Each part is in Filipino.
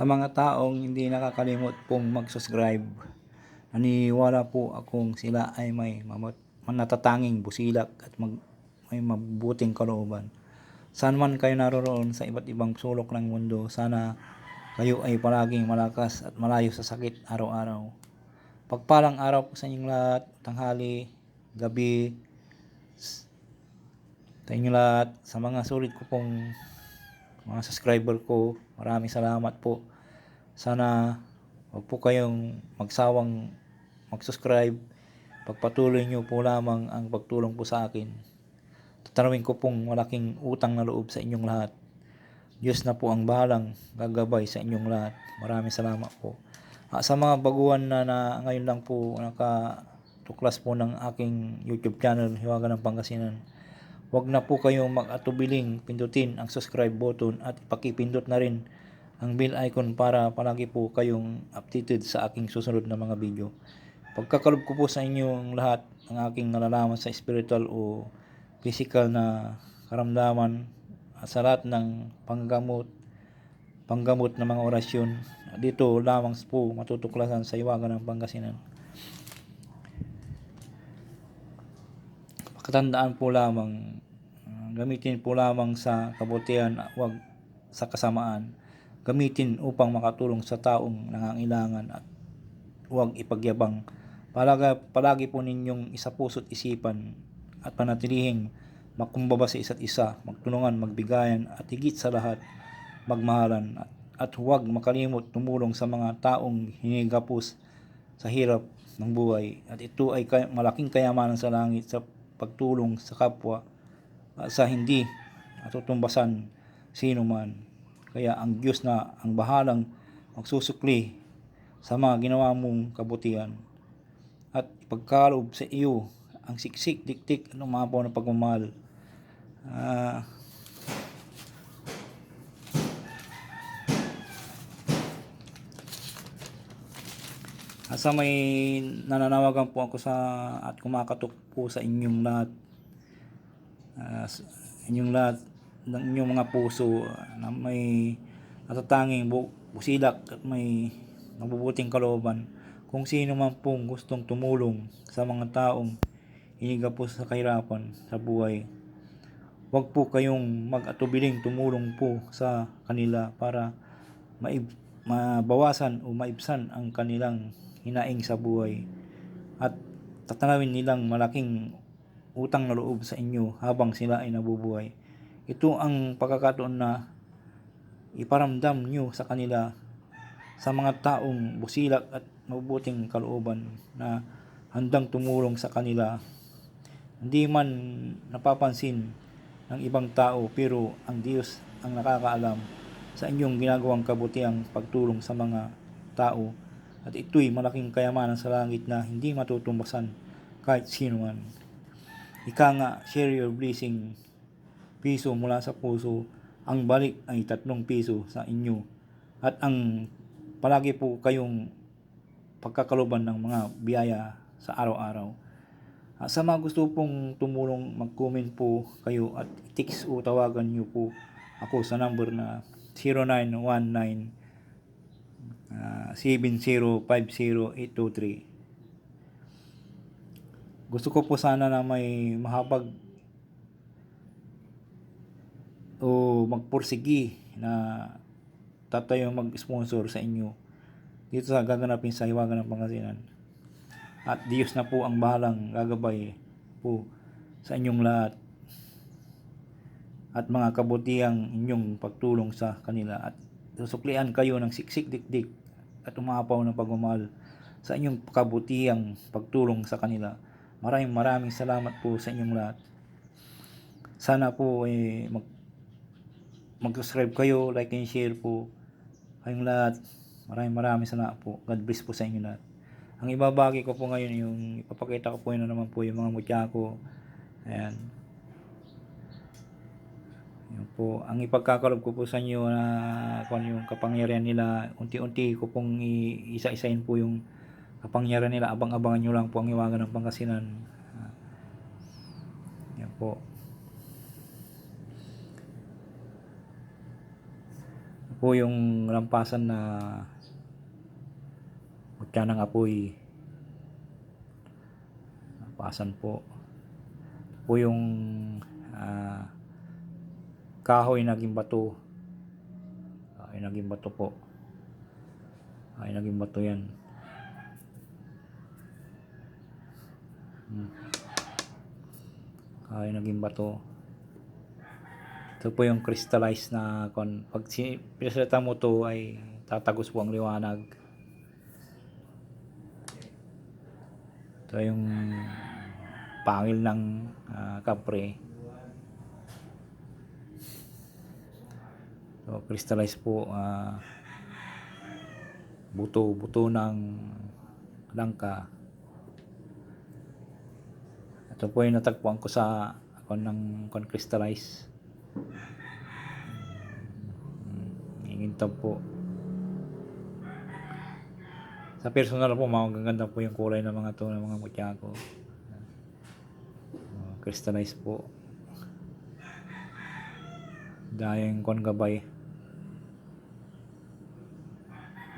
Sa mga taong hindi nakakalimot pong mag-subscribe, naniniwala po akong sila ay may manatatanging busilak at mag, may mabuting kalooban. Saan man kayo naroroon sa iba't ibang sulok ng mundo, sana kayo ay palaging malakas at malayo sa sakit araw-araw. Pagpalang araw po sa inyong lahat, tanghali, gabi, sa inyong lahat, sa mga sulit ko pong mga subscriber ko, maraming salamat po. Sana wag po kayong magsawang mag-subscribe. Pagpatuloy nyo po lamang ang pagtulong po sa akin. Tatanawin ko pong malaking utang na loob sa inyong lahat. Diyos na po ang bahalang gagabay sa inyong lahat. Maraming salamat po. Ah, sa mga baguhan na, na ngayon lang po nakatuklas po ng aking YouTube channel, Hiwaga ng Pangasinan. Huwag na po kayong mag-atubiling pindutin ang subscribe button at pakipindot na rin ang bell icon para palagi po kayong updated sa aking susunod na mga video. Pagkakalob ko po sa inyong lahat ang aking nalalaman sa spiritual o physical na karamdaman sa lahat ng panggamot, panggamot ng mga orasyon. Dito lamang po matutuklasan sa iwagan ng Pangasinan. Pakatandaan po lamang, gamitin po lamang sa kabutihan, wag sa kasamaan. Gamitin upang makatulong sa taong nangangailangan at huwag ipagyabang. Palagi, palagi po ninyong isapuso't isipan at panatilihing makumbaba sa isa't isa, magtulungan, magbigayan at higit sa lahat, magmahalan at, at huwag makalimot tumulong sa mga taong hinigapos sa hirap ng buhay at ito ay kay, malaking kayamanan sa langit sa pagtulong sa kapwa at sa hindi natutumbasan sino man. Kaya ang Diyos na ang bahalang magsusukli sa mga ginawa mong kabutihan at ipagkaloob sa iyo ang siksik, diktik at umapaw ng pagmamahal. Ah, Asa may nananawagan po ako sa at kumakatok po sa inyong lahat. Ah, s- inyong lahat ng inyong mga puso na may natatanging bu- busilak at may mabubuting kalooban. Kung sino man pong gustong tumulong sa mga taong hiniga po sa kahirapan sa buhay. Huwag po kayong mag-atubiling tumulong po sa kanila para maib- mabawasan o maibsan ang kanilang hinaing sa buhay at tatanawin nilang malaking utang na loob sa inyo habang sila ay nabubuhay. Ito ang pagkakataon na iparamdam nyo sa kanila sa mga taong busilak at mabubuting kalooban na handang tumulong sa kanila. Hindi man napapansin ng ibang tao pero ang Diyos ang nakakaalam sa inyong ginagawang kabutiang pagtulong sa mga tao at ito'y malaking kayamanan sa langit na hindi matutumbasan kahit sino man. Ika nga, share your blessing. Piso mula sa puso, ang balik ay tatlong piso sa inyo. At ang palagi po kayong pagkakaloban ng mga biyaya sa araw-araw. Ah, Sa mga gusto pong tumulong, mag-comment po kayo at text o tawagan nyo po ako sa number na 0919 ah, 7050823. Gusto ko po sana na may mahabag o magpursigi na tatayong mag-sponsor sa inyo dito sa gaganapin sa Hiwaga ng Pangasinan. At Diyos na po ang bahalang gagabay po sa inyong lahat at mga kabutihang inyong pagtulong sa kanila at susuklian kayo ng siksik dikdik at umapaw ng pagmamahal sa inyong kabutihang pagtulong sa kanila. Maraming maraming salamat po sa inyong lahat. Sana po eh, mag mag-subscribe kayo, like and share po kayong lahat. Maraming maraming salamat po. God bless po sa inyo lahat. Ang ibabagi ko po ngayon yung ipapakita ko po yun na naman po yung mga mutya ko. Ayan. Yan po. Ang ipagkakalob ko po sa inyo na kung yung kapangyarihan nila, unti-unti ko pong i- isa-isahin po yung kapangyarihan nila. Abang-abangan nyo lang po ang iwagan ng Pangasinan. Ah. Yan po. po yung lampasan na mutya ng apoy. Lampasan po. Po yung ah, kahoy naging bato. Kahoy naging bato po. Kahoy naging bato yan. Hmm. Kahoy naging bato. Ito po yung crystallized na kon pag pinasalita mo to ay tatagos po ang liwanag. Ito yung pangil ng ah, kapre. So, crystallized po ah, buto buto ng langka. Ito po yung natagpuan ko sa kon ng kon crystallize. Ingintab po. Sa personal po, magaganda po yung kulay ng mga to, ng mga mutya ko. Uh, crystallize po. Dahil kon gabay.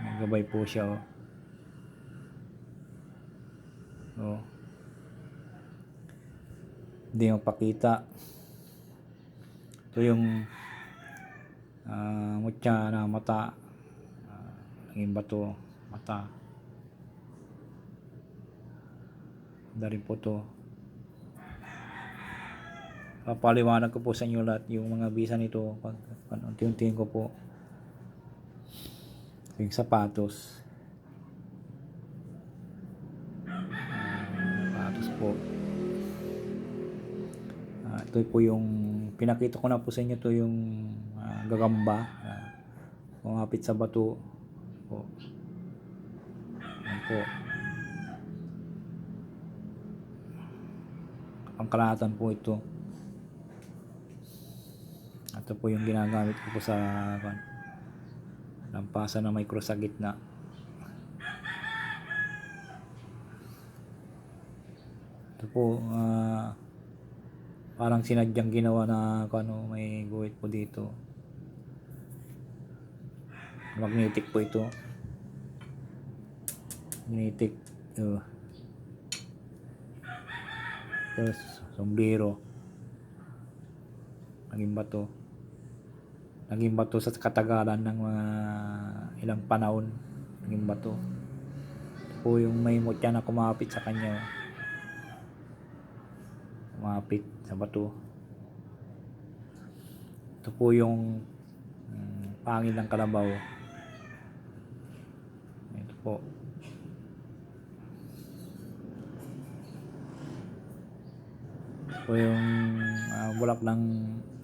May gabay po siya. Oh. Oh. Hindi mapakita. Ito yung ah mutya na mata. Uh, naging bato, mata. Ganda rin po to. Papaliwanag ko po sa inyo lahat yung mga bisa nito pag unti-untiin ko po. Yung sapatos. Ah, sapatos po. Ah, ito po yung pinakita ko na po sa inyo to yung ah, gagamba uh, kumapit sa bato po. Yan po. Pangkalahatan po ito. Ito po yung ginagamit ko po sa lampasan na may cross sa gitna. Ito po, ah, parang sinadyang ginawa na ano, may guhit po dito. Magnetic po ito. Magnetic. Uh. Tapos, sombrero. Naging bato. Naging bato sa katagalan ng mga ilang panahon. Naging bato. Ito po yung may mutya na kumapit sa kanya. Kumapit sa bato. Ito po yung mm, pangil ng kalabaw. Ito po. Ito po yung ah, bulak ng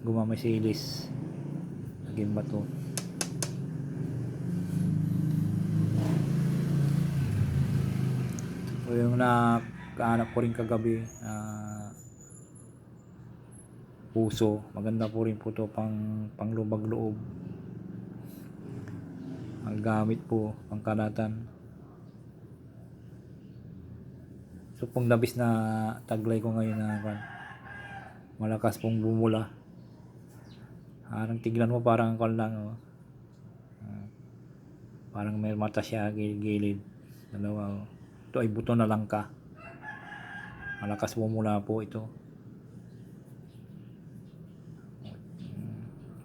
gumamasilis. Naging bato. Ito po yung nakahanap ko rin kagabi. ah, puso. Maganda po rin po to pang panglubag loob. Ang gamit po, pangkalatan. So pong labis na taglay ko ngayon na malakas pong bumula. Parang tignan mo parang kan lang. Oh. Ah, parang may mata siya gilid-gilid. Dalawa. Oh. Ito ay buto na lang ka. Malakas bumula po ito.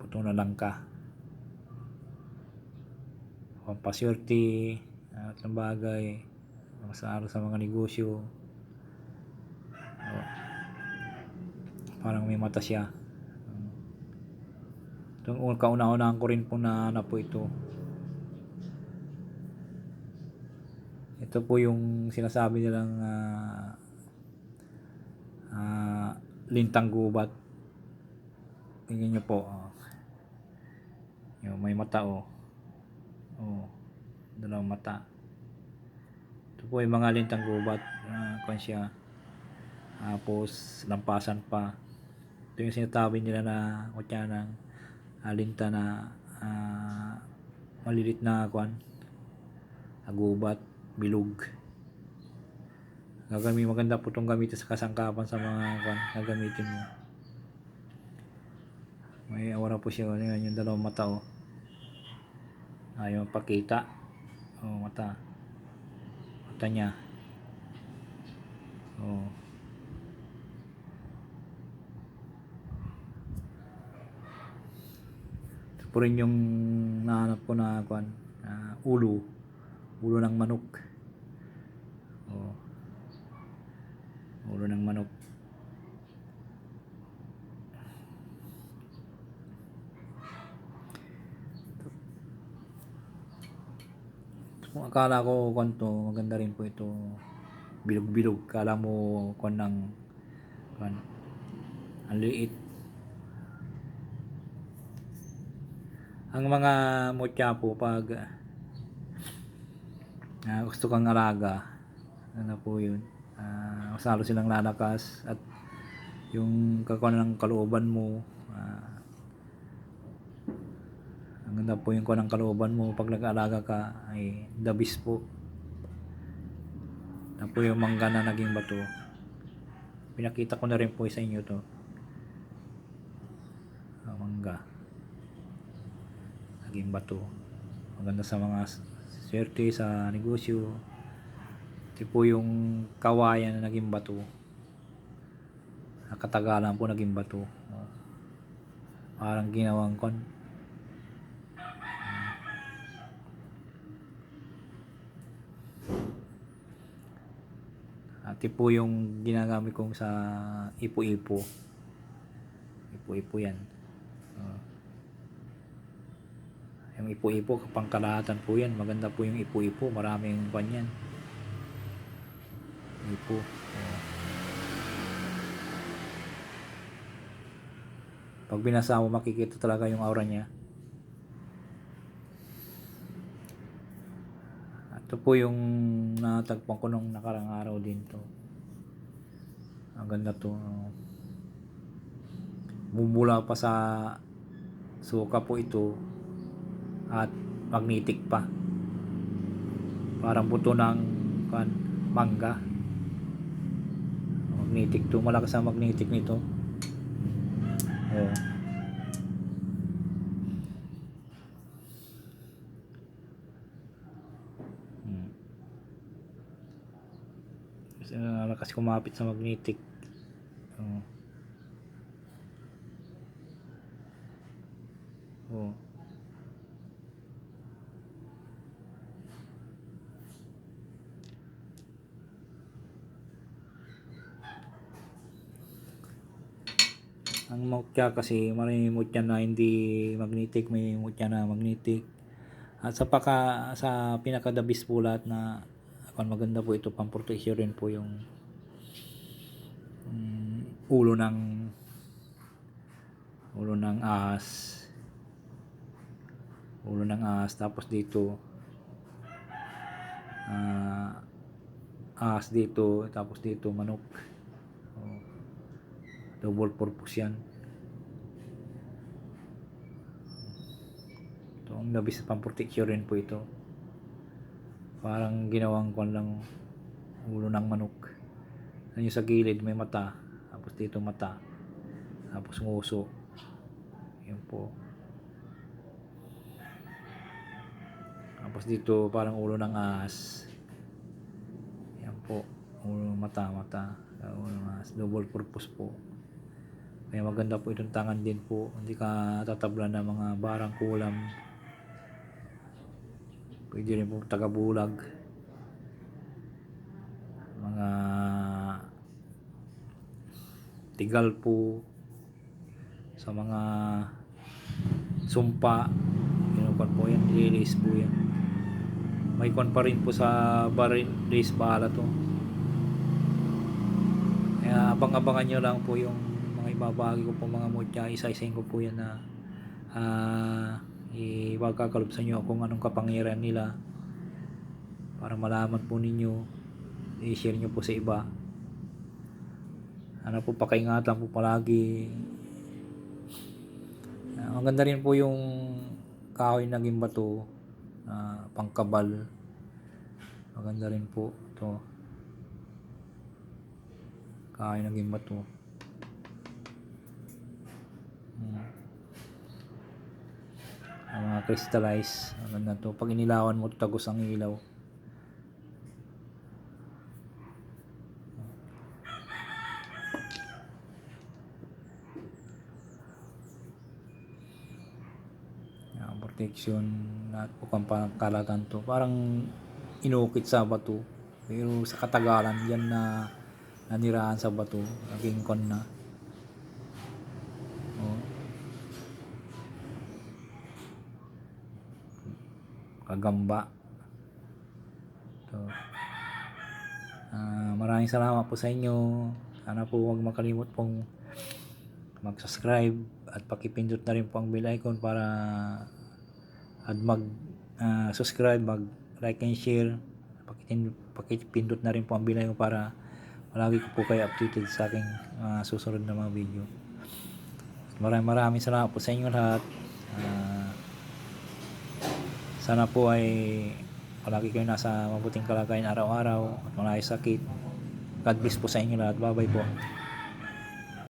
Buto na lang ka. Pampaswerte at ng bagay. Sa araw sa mga negosyo. Oh. Parang may mata siya. Itong un- kauna-unahan ko rin po na na po ito. Ito po yung sinasabi nilang ah, ah, lintang gubat. Tingnan nyo po. Oh. Yung may mata oh. Oh. Dalawang mata. Ito po yung mga lintang gubat. Uh, kung siya. Tapos lampasan pa. Ito yung sinasabi nila na kutya ng alinta na ah, malilit na kwan. Agubat, bilog. Gagami maganda po itong gamitin sa kasangkapan sa mga kwan gagamitin mo. May awara po siya. Yan, yung dalawang mata oh. Ayaw pakita. Oh, mata. Mata niya. Oh. Ito po rin yung nahanap ko na kwan, na ulo. Ulo ng manok. Oh. Ulo ng manok. Kung akala ko kwan to, maganda rin po ito. Bilog-bilog. Kala mo kwan ng kwan. Ang liit. Ang mga mutya po pag ah, gusto kang alaga, ano po yun, ah, mas lalo silang lalakas at yung kakuan ng kalooban mo, ah, ang ganda po yung kuan ng kalooban mo pag nag-aalaga ka ay dabis po. Yan po yung mangga na naging bato. Pinakita ko na rin po sa inyo to. Ang mangga. Naging bato. Maganda sa mga swerte sa negosyo. Ito po yung kawayan na naging bato. Nakatagalan po naging bato. Parang ginawang kon At ito po yung ginagamit kong sa ipo-ipo. Ipo-ipo yan. Ah. Yung ipo-ipo, pangkalahatan po yan. Maganda po yung ipo-ipo. Maraming pan yan. Ipo. Oh. Pag binasa mo, makikita talaga yung aura niya. Ito po yung natagpuan ko nung nakarang araw din to. Ang ganda to. oh. Bumula pa sa suka po ito at magnetic pa. Parang buto ng kan, mangga. Magnetic to. Malakas ang magnetic nito. Oh. Hmm. Kasi malakas kumapit sa magnetic. Oh. Ang mutya kasi may mutya na hindi magnetic, may mutya na magnetic. At sa paka sa pinakadabis po lahat na kung maganda po ito pamproteksyon rin po yung mm, ulo ng ulo ng ahas. Ulo ng ahas tapos dito ah ahas dito tapos dito manok. Oh, double purpose yan ang labis na pamproteksyon po ito. Parang ginawang kon lang ulo ng manok. Yung sa gilid may mata tapos dito mata tapos nguso. Yun po. Tapos dito parang ulo ng ahas. Yan po ulo mata mata. Ulo ng ahas. Double purpose po. Kaya maganda po itong tangan din po. Hindi ka tatablan ng mga barang kulam pwede rin po tagabulag. Mga tigal po sa mga sumpa. Kinukuan po yan release po yan. May kon pa rin po sa bar release bala to. Kaya abang-abangan nyo lang po yung mga ibabagi ko po mga mutya isa-isahin ko po yan na ah iwagkakalupsan nyo kung anong kapangyarihan nila para malaman po ninyo i-share nyo po sa iba. Ano po pakaingatan po palagi. Ah, maganda rin po yung kahoy naging bato na pangkabal. Maganda rin po ito. Kahoy naging bato Hmm. Ang mga crystallize ano na to. Pag inilawan mo tagos ang ilaw. Yan, protection at bukang pangkalagan to. Parang inukit sa bato. Pero sa katagalan yan na naniraan sa bato. Naging kon na oh. Kagamba. So, ah, maraming salamat po sa inyo. Sana po huwag makalimot pong mag-subscribe at pakipindot na rin po ang bell icon para at mag ah, subscribe, mag like and share. Pakitin, pakipindot na rin po ang bell icon para palagi ko po kayo updated sa aking ah, susunod na mga video. Maraming maraming salamat po sa inyo lahat. Ah, sana po ay palagi kayo nasa mabuting kalagayan araw-araw at wala sakit. God bless po sa inyo lahat. Bye bye po